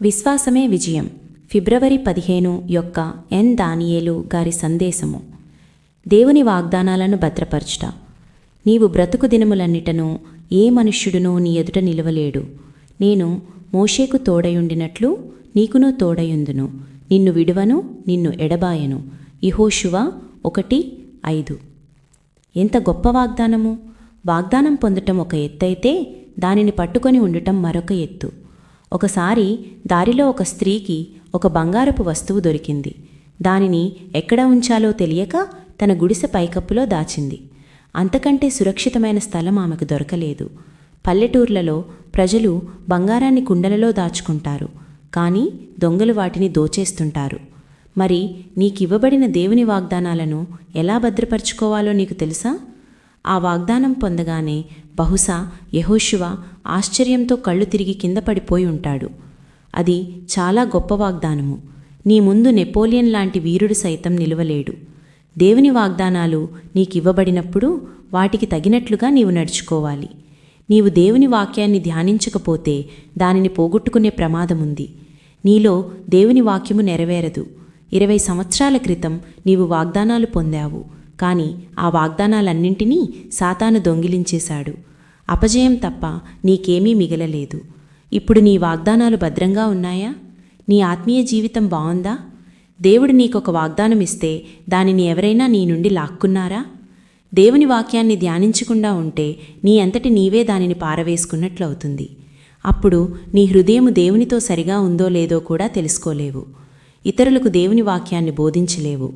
విశ్వాసమే విజయం. ఫిబ్రవరి పదిహేను యొక్క ఎన్ దానియేలు గారి సందేశము. దేవుని వాగ్దానాలను భద్రపరచుట. నీవు బ్రతుకు దినములన్నిటను ఏ మనుష్యుడునో నీ ఎదుట నిలవలేడు. నేను మోషేకు తోడయుండినట్లు నీకును తోడయుందును. నిన్ను విడువను నిన్ను ఎడబాయను. ఇహోషువ ఒకటి ఐదు. ఎంత గొప్ప వాగ్దానము. వాగ్దానం పొందటం ఒక ఎత్తైతే దానిని పట్టుకొని ఉండటం మరొక ఎత్తు. ఒకసారి దారిలో ఒక స్త్రీకి ఒక బంగారపు వస్తువు దొరికింది. దానిని ఎక్కడ ఉంచాలో తెలియక తన గుడిసె పైకప్పులో దాచింది. అంతకంటే సురక్షితమైన స్థలం ఆమెకు దొరకలేదు. పల్లెటూర్లలో ప్రజలు బంగారాన్ని కుండలలో దాచుకుంటారు. కానీ దొంగలు వాటిని దోచేస్తుంటారు. మరి నీకివ్వబడిన దేవుని వాగ్దానాలను ఎలా భద్రపరుచుకోవాలో నీకు తెలుసా? ఆ వాగ్దానం పొందగానే బహుశా యహోశివ ఆశ్చర్యంతో కళ్ళు తిరిగి కింద పడిపోయి ఉంటాడు. అది చాలా గొప్ప వాగ్దానము. నీ ముందు నెపోలియన్ లాంటి వీరుడు సైతం నిలవలేడు. దేవుని వాగ్దానాలు నీకివ్వబడినప్పుడు వాటికి తగినట్లుగా నీవు నడుచుకోవాలి. నీవు దేవుని వాక్యాన్ని ధ్యానించకపోతే దానిని పోగొట్టుకునే ప్రమాదముంది. నీలో దేవుని వాక్యము నెరవేరదు. ఇరవై సంవత్సరాల క్రితం నీవు వాగ్దానాలు పొందావు. కానీ ఆ వాగ్దానాలన్నింటినీ సాతాను దొంగిలించేశాడు. అపజయం తప్ప నీకేమీ మిగలలేదు. ఇప్పుడు నీ వాగ్దానాలు భద్రంగా ఉన్నాయా? నీ ఆత్మీయ జీవితం బావుందా? దేవుడు నీకొక వాగ్దానం ఇస్తే దానిని ఎవరైనా నీ నుండి లాక్కున్నారా? దేవుని వాక్యాన్ని ధ్యానించకుండా ఉంటే నీ అంతటి నీవే దానిని పారవేసుకున్నట్లవుతుంది. అప్పుడు నీ హృదయము దేవునితో సరిగా ఉందో లేదో కూడా తెలుసుకోలేవు. ఇతరులకు దేవుని వాక్యాన్ని బోధించలేవు.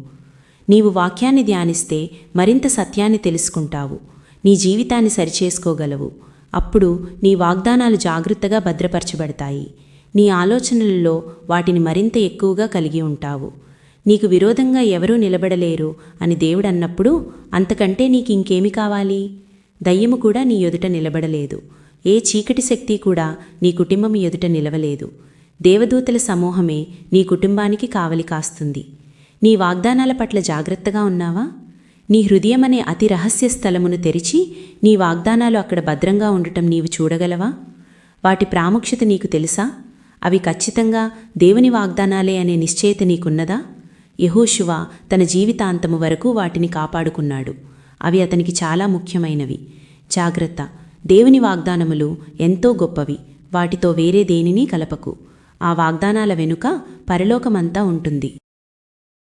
నీవు వాక్యాన్ని ధ్యానిస్తే మరింత సత్యాన్ని తెలుసుకుంటావు. నీ జీవితాన్ని సరిచేసుకోగలవు. అప్పుడు నీ వాగ్దానాలు జాగ్రత్తగా భద్రపరచబడతాయి. నీ ఆలోచనలలో వాటిని మరింత ఎక్కువగా కలిగి ఉంటావు. నీకు విరోధంగా ఎవరూ నిలబడలేరు అని దేవుడన్నప్పుడు అంతకంటే నీకు ఇంకేమి కావాలి? దయ్యము కూడా నీ ఎదుట నిలబడలేదు. ఏ చీకటి శక్తి కూడా నీ కుటుంబం ఎదుట నిలవలేదు. దేవదూతల సమూహమే నీ కుటుంబానికి కావలి కాస్తుంది. నీ వాగ్దానాల పట్ల జాగ్రత్తగా ఉన్నావా? నీ హృదయం అనే అతి రహస్య స్థలమును తెరిచి నీ వాగ్దానాలు అక్కడ భద్రంగా ఉండటం నీవు చూడగలవా? వాటి ప్రాముఖ్యత నీకు తెలుసా? అవి ఖచ్చితంగా దేవుని వాగ్దానాలే అనే నిశ్చయత నీకున్నదా? యహోశువ తన జీవితాంతము వరకు వాటిని కాపాడుకున్నాడు. అవి అతనికి చాలా ముఖ్యమైనవి. జాగ్రత్త. దేవుని వాగ్దానములు ఎంతో గొప్పవి. వాటితో వేరే దేనిని కలపకు. ఆ వాగ్దానాల వెనుక పరలోకమంతా ఉంటుంది.